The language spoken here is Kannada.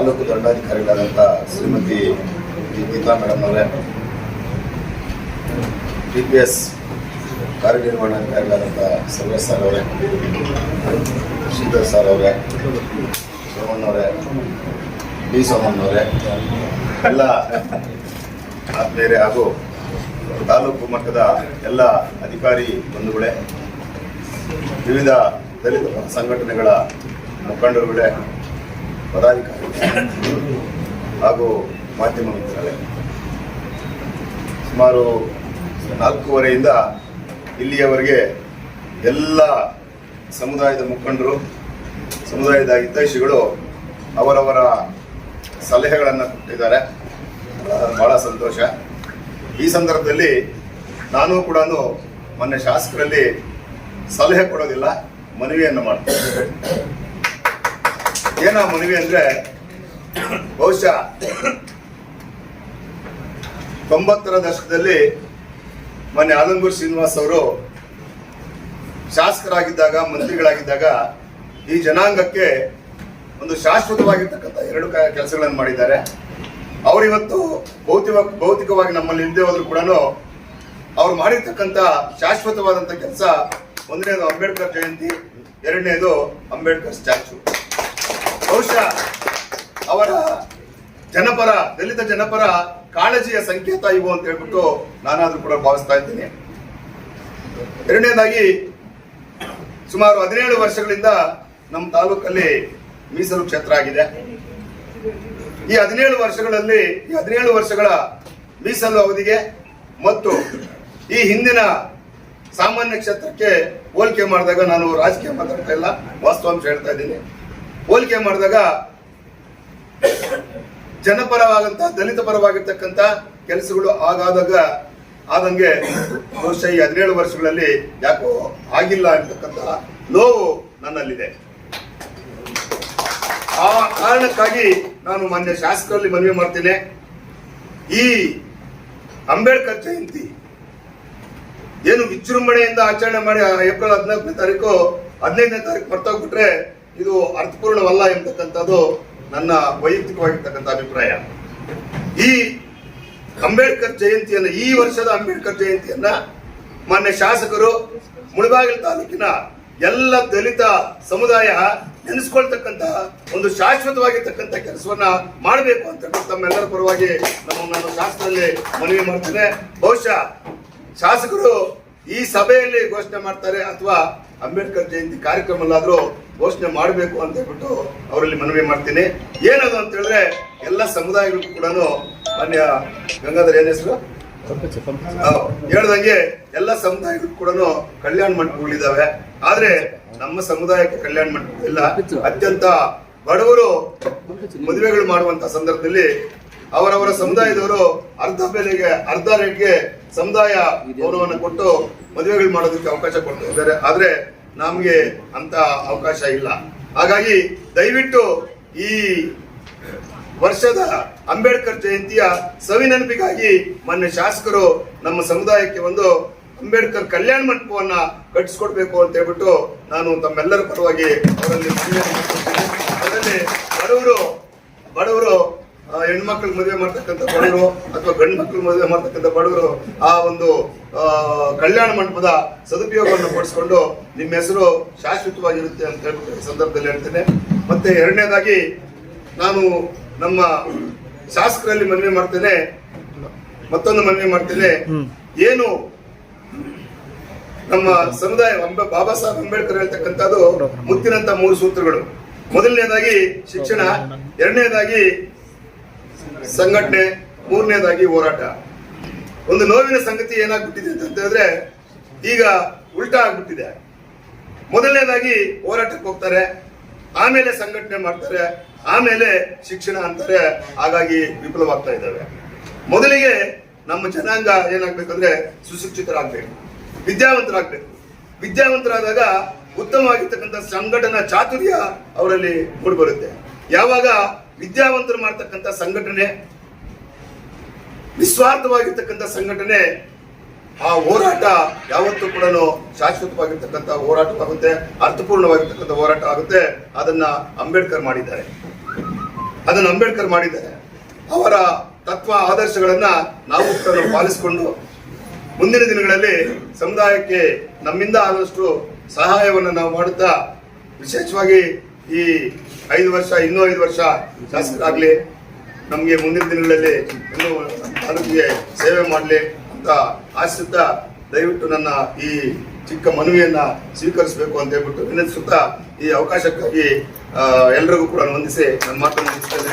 ತಾಲೂಕು ದಂಡಾಧಿಕಾರಿಗಳಾದಂಥ ಶ್ರೀಮತಿ ಗೀತಾ ಮೇಡಮ್ ಅವರೇ ಟಿ ಪಿ ಎಸ್ ಕಾರ್ಯನಿರ್ವಹಣಾಧಿಕಾರಿಗಳಾದಂಥ ಸರ್ವೇಶ್ ಸರ್ ಅವರೇ, ಶ್ರೀಧರ್ ಸರ್ ಅವರೇ ಸೋಮಣ್ಣವರೇ ಬಿ ಸೋಮಣ್ಣವರೇ ಎಲ್ಲ ಆತ್ಮೀಯರೇ ಹಾಗೂ ತಾಲೂಕು ಮಟ್ಟದ ಎಲ್ಲ ಅಧಿಕಾರಿ ಬಂಧುಗಳೇ, ವಿವಿಧ ದಲಿತ ಸಂಘಟನೆಗಳ ಮುಖಂಡರುಗಳೇ ಪದಾಧಿಕಾರಿಗಳೇ ಹಾಗೂ ಮಾಧ್ಯಮ ಮಿತ್ರರೇ, ಸುಮಾರು ನಾಲ್ಕೂವರೆಯಿಂದ ಇಲ್ಲಿಯವರೆಗೆ ಎಲ್ಲ ಸಮುದಾಯದ ಮುಖಂಡರು, ಸಮುದಾಯದ ಹಿತೈಷಿಗಳು ಅವರವರ ಸಲಹೆಗಳನ್ನು ಕೊಟ್ಟಿದ್ದಾರೆ. ಬಹಳ ಸಂತೋಷ. ಈ ಸಂದರ್ಭದಲ್ಲಿ ನಾನು ಕೂಡ ಮೊನ್ನೆ ಶಾಸಕರಲ್ಲಿ ಸಲಹೆ ಕೊಡೋದಿಲ್ಲ, ಮನವಿಯನ್ನು ಮಾಡ್ತೀನಿ. ಏನ ಮನವಿ ಅಂದ್ರೆ, ಬಹುಶಃ ತೊಂಬತ್ತರ ದಶಕದಲ್ಲಿ ಮೊನ್ನೆ ಆಲಂಗೂರು ಶ್ರೀನಿವಾಸ್ ಅವರು ಶಾಸಕರಾಗಿದ್ದಾಗ, ಮಂತ್ರಿಗಳಾಗಿದ್ದಾಗ ಈ ಜನಾಂಗಕ್ಕೆ ಒಂದು ಶಾಶ್ವತವಾಗಿರ್ತಕ್ಕಂಥ ಎರಡು ಕೆಲಸಗಳನ್ನು ಮಾಡಿದ್ದಾರೆ. ಅವರಿವತ್ತು ಭೌತಿಕ ಭೌತಿಕವಾಗಿ ನಮ್ಮಲ್ಲಿ ಇಲ್ಲದೆ ಹೋದ್ರು ಕೂಡ ಅವ್ರು ಮಾಡಿರ್ತಕ್ಕಂಥ ಶಾಶ್ವತವಾದಂಥ ಕೆಲಸ, ಒಂದನೇದು ಅಂಬೇಡ್ಕರ್ ಜಯಂತಿ, ಎರಡನೇದು ಅಂಬೇಡ್ಕರ್ ಸ್ಟ್ಯಾಚು. ಬಹುಶಃ ಅವರ ಜನಪರ, ದಲಿತ ಜನಪರ ಕಾಳಜಿಯ ಸಂಕೇತ ಇವು ಅಂತ ಹೇಳ್ಬಿಟ್ಟು ನಾನಾದ್ರೂ ಕೂಡ ಭಾವಿಸ್ತಾ ಇದ್ದೀನಿ. ಎರಡನೇದಾಗಿ, ಸುಮಾರು ಹದಿನೇಳು ವರ್ಷಗಳಿಂದ ನಮ್ಮ ತಾಲೂಕಲ್ಲಿ ಮೀಸಲು ಕ್ಷೇತ್ರ ಆಗಿದೆ. ಈ ಹದಿನೇಳು ವರ್ಷಗಳಲ್ಲಿ, ಈ ಹದಿನೇಳು ವರ್ಷಗಳ ಮೀಸಲು ಅವಧಿಗೆ ಮತ್ತು ಈ ಹಿಂದಿನ ಸಾಮಾನ್ಯ ಕ್ಷೇತ್ರಕ್ಕೆ ಹೋಲಿಕೆ ಮಾಡಿದಾಗ ನಾನು ರಾಜಕೀಯ ಮಾತಾಡ್ತಾ ಇಲ್ಲ, ವಾಸ್ತವಾಂಶ ಹೇಳ್ತಾ ಇದ್ದೀನಿ. ಹೋಲಿಕೆ ಮಾಡಿದಾಗ ಜನಪರವಾದಂತಹ ದಲಿತ ಪರವಾಗಿರ್ತಕ್ಕಂಥ ಕೆಲಸಗಳು ಆಗಾದಾಗ, ಆದಂಗೆ ಬಹುಶಃ ಈ ಹದಿನೇಳು ವರ್ಷಗಳಲ್ಲಿ ಯಾಕೋ ಆಗಿಲ್ಲ ಅಂತಕ್ಕಂಥ ನೋವು ನನ್ನಲ್ಲಿದೆ. ಆ ಕಾರಣಕ್ಕಾಗಿ ನಾನು ಮಾನ್ಯ ಶಾಸಕರಲ್ಲಿ ಮನವಿ ಮಾಡ್ತೇನೆ. ಈ ಅಂಬೇಡ್ಕರ್ ಜಯಂತಿ ಏನು ವಿಜೃಂಭಣೆಯಿಂದ ಆಚರಣೆ ಮಾಡಿ ಏಪ್ರಿಲ್ ಹದಿನಾಲ್ಕನೇ ತಾರೀಕು, ಹದಿನೈದನೇ ತಾರೀಕು ಮರ್ತೋಗ್ಬಿಟ್ರೆ ಇದು ಅರ್ಥಪೂರ್ಣವಲ್ಲ ಎಂಬತಕ್ಕಂಥದ್ದು ನನ್ನ ವೈಯಕ್ತಿಕವಾಗಿರ್ತಕ್ಕಂಥ ಅಭಿಪ್ರಾಯ. ಈ ಅಂಬೇಡ್ಕರ್ ಜಯಂತಿಯನ್ನ, ಈ ವರ್ಷದ ಅಂಬೇಡ್ಕರ್ ಜಯಂತಿಯನ್ನ ಮಾನ್ಯ ಶಾಸಕರು ಮುಳಬಾಗಿಲು ತಾಲೂಕಿನ ಎಲ್ಲ ದಲಿತ ಸಮುದಾಯ ನೆನೆಸ್ಕೊಳ್ತಕ್ಕಂತ ಒಂದು ಶಾಶ್ವತವಾಗಿರ್ತಕ್ಕಂಥ ಕೆಲಸವನ್ನ ಮಾಡಬೇಕು ಅಂತ ತಮ್ಮೆಲ್ಲರ ಪರವಾಗಿ ನಮ್ಮ ನಾನು ಶಾಸಕರಲ್ಲಿ ಮನವಿ ಮಾಡ್ತೇನೆ. ಬಹುಶಃ ಶಾಸಕರು ಈ ಸಭೆಯಲ್ಲಿ ಘೋಷಣೆ ಮಾಡ್ತಾರೆ ಅಥವಾ ಅಂಬೇಡ್ಕರ್ ಜಯಂತಿ ಕಾರ್ಯಕ್ರಮಲ್ಲಾದ್ರೂ ಘೋಷಣೆ ಮಾಡಬೇಕು ಅಂತ ಹೇಳ್ಬಿಟ್ಟು ಅವರಲ್ಲಿ ಮನವಿ ಮಾಡ್ತೀನಿ. ಏನದು ಅಂತ ಹೇಳಿದ್ರೆ ಎಲ್ಲ ಸಮುದಾಯಗಳು ಕೂಡ ಮಾನ್ಯ ಗಂಗಾಧರ್ ಏನ್ ಹೆಸರು. ಹೇಳ್ದಂಗೆ ಎಲ್ಲ ಸಮುದಾಯಗಳು ಕೂಡ ಕಲ್ಯಾಣ ಮಂಟಪಗಳಿದಾವೆ ಆದ್ರೆ ನಮ್ಮ ಸಮುದಾಯಕ್ಕೆ ಕಲ್ಯಾಣ ಮಂಟಪ ಇಲ್ಲ. ಅತ್ಯಂತ ಬಡವರು ಮದುವೆಗಳು ಮಾಡುವಂತ ಸಂದರ್ಭದಲ್ಲಿ ಅವರವರ ಸಮುದಾಯದವರು ಅರ್ಧ ಬೆಲೆಗೆ, ಅರ್ಧ ರೇಟ್ಗೆ ಸಮುದಾಯ ಗೌರವವನ್ನು ಕೊಟ್ಟು ಮದುವೆಗಳು ಮಾಡೋದಕ್ಕೆ ಅವಕಾಶ ಕೊಡ್ತಾ ಇದ್ದಾರೆ. ಆದ್ರೆ ನಮ್ಗೆ ಅಂತ ಅವಕಾಶ ಇಲ್ಲ ಹಾಗಾಗಿ ದಯವಿಟ್ಟು ಈ ವರ್ಷದ ಅಂಬೇಡ್ಕರ್ ಜಯಂತಿಯ ಸವಿನೆನಪಿಗಾಗಿ ಮೊನ್ನೆ ಶಾಸಕರು ನಮ್ಮ ಸಮುದಾಯಕ್ಕೆ ಒಂದು ಅಂಬೇಡ್ಕರ್ ಕಲ್ಯಾಣ ಮಂಟಪವನ್ನ ಕಟ್ಟಿಸ್ಕೊಡ್ಬೇಕು ಅಂತ ಹೇಳ್ಬಿಟ್ಟು ನಾನು ತಮ್ಮೆಲ್ಲರ ಪರವಾಗಿ ಅವರಲ್ಲಿ. ಅದರಲ್ಲಿ ಬಡವರು ಬಡವರು ಆ, ಹೆಣ್ಮಕ್ಳಿಗೆ ಮದುವೆ ಮಾಡ್ತಕ್ಕಂಥ ಬಡವರು ಅಥವಾ ಗಂಡು ಮಕ್ಕಳು ಮದುವೆ ಮಾಡ್ತಕ್ಕಂಥ ಬಡವರು ಆ ಒಂದು ಕಲ್ಯಾಣ ಮಂಟಪದ ಸದುಪಯೋಗವನ್ನು ಪಡಿಸ್ಕೊಂಡು ನಿಮ್ಮ ಹೆಸರು ಶಾಶ್ವತವಾಗಿರುತ್ತೆ ಅಂತ ಹೇಳ್ಬಿಟ್ಟು ಈ ಸಂದರ್ಭದಲ್ಲಿ ಹೇಳ್ತೇನೆ. ಮತ್ತೆ ಎರಡನೇದಾಗಿ ನಾನು ನಮ್ಮ ಶಾಸಕರಲ್ಲಿ ಮನವಿ ಮಾಡ್ತೇನೆ. ಮತ್ತೊಂದು ಮನವಿ ಮಾಡ್ತೇನೆ. ಏನು ನಮ್ಮ ಸಮುದಾಯ ಅಂಬೆ- ಬಾಬಾ ಸಾಹೇಬ್ ಅಂಬೇಡ್ಕರ್ ಹೇಳ್ತಕ್ಕಂಥದ್ದು ಮುತ್ತಿನಂತ ಮೂರು ಸೂತ್ರಗಳು. ಮೊದಲನೇದಾಗಿ ಶಿಕ್ಷಣ ಎರಡನೇದಾಗಿ ಸಂಘಟನೆ ಮೂರನೇದಾಗಿ ಹೋರಾಟ. ಒಂದು ನೋವಿನ ಸಂಗತಿ ಏನಾಗ್ಬಿಟ್ಟಿದೆ ಅಂತ ಹೇಳಿದ್ರೆ, ಈಗ ಉಲ್ಟಾ ಆಗ್ಬಿಟ್ಟಿದೆ. ಮೊದಲನೇದಾಗಿ ಹೋರಾಟಕ್ಕೆ ಹೋಗ್ತಾರೆ, ಆಮೇಲೆ ಸಂಘಟನೆ ಮಾಡ್ತಾರೆ, ಆಮೇಲೆ ಶಿಕ್ಷಣ ಅಂತಾರೆ, ಹಾಗಾಗಿ ವಿಫಲವಾಗ್ತಾ ಇದ್ದಾವೆ. ಮೊದಲಿಗೆ ನಮ್ಮ ಜನಾಂಗ ಏನಾಗ್ಬೇಕಂದ್ರೆ ಸುಶಿಕ್ಷಿತರಾಗ್ಬೇಕು ವಿದ್ಯಾವಂತರಾಗ್ಬೇಕು. ವಿದ್ಯಾವಂತರಾದಾಗ ಉತ್ತಮವಾಗಿರ್ತಕ್ಕಂಥ ಸಂಘಟನಾ ಚಾತುರ್ಯ ಅವರಲ್ಲಿ ಮೂಡಿಬರುತ್ತೆ. ಯಾವಾಗ ವಿದ್ಯಾವಂತರು ಮಾಡ್ತಕ್ಕಂಥ ಸಂಘಟನೆ, ನಿಸ್ವಾರ್ಥವಾಗಿರ್ತಕ್ಕಂಥ ಸಂಘಟನೆ, ಆ ಹೋರಾಟ ಯಾವತ್ತೂ ಕೂಡ ಶಾಶ್ವತವಾಗಿರ್ತಕ್ಕಂಥ ಹೋರಾಟವಾಗುತ್ತೆ, ಅರ್ಥಪೂರ್ಣವಾಗಿರ್ತಕ್ಕಂಥ ಹೋರಾಟ ಆಗುತ್ತೆ. ಅದನ್ನ ಅಂಬೇಡ್ಕರ್ ಮಾಡಿದ್ದಾರೆ. ಅದನ್ನು ಅಂಬೇಡ್ಕರ್ ಮಾಡಿದ್ದಾರೆ. ಅವರ ತತ್ವ ಆದರ್ಶಗಳನ್ನ ನಾವು ಕೂಡ ಪಾಲಿಸಿಕೊಂಡು ಮುಂದಿನ ದಿನಗಳಲ್ಲಿ ಸಮುದಾಯಕ್ಕೆ ನಮ್ಮಿಂದ ಆದಷ್ಟು ಸಹಾಯವನ್ನು ನಾವು ಮಾಡುತ್ತಾ, ವಿಶೇಷವಾಗಿ ಈ ಐದು ವರ್ಷ, ಇನ್ನೂ ಐದು ವರ್ಷ ಶಾಸಕರಾಗಲಿ, ನಮಗೆ ಮುಂದಿನ ದಿನಗಳಲ್ಲಿ ಇನ್ನೂ ತಾಲೂಕಿಗೆ ಸೇವೆ ಮಾಡಲಿ ಅಂತ ಆಶಿಸುತ್ತಾ ದಯವಿಟ್ಟು ನನ್ನ ಈ ಚಿಕ್ಕ ಮನವಿಯನ್ನ ಸ್ವೀಕರಿಸಬೇಕು ಅಂತ ಹೇಳ್ಬಿಟ್ಟು ವಿನಂತಿಸುತ್ತಾ ಈ ಅವಕಾಶಕ್ಕಾಗಿ ಎಲ್ಲರಿಗೂ ಕೂಡ ವಂದಿಸಿ ನನ್ನ ಮಾತನ್ನು ಮುಗಿಸ್ತೇನೆ.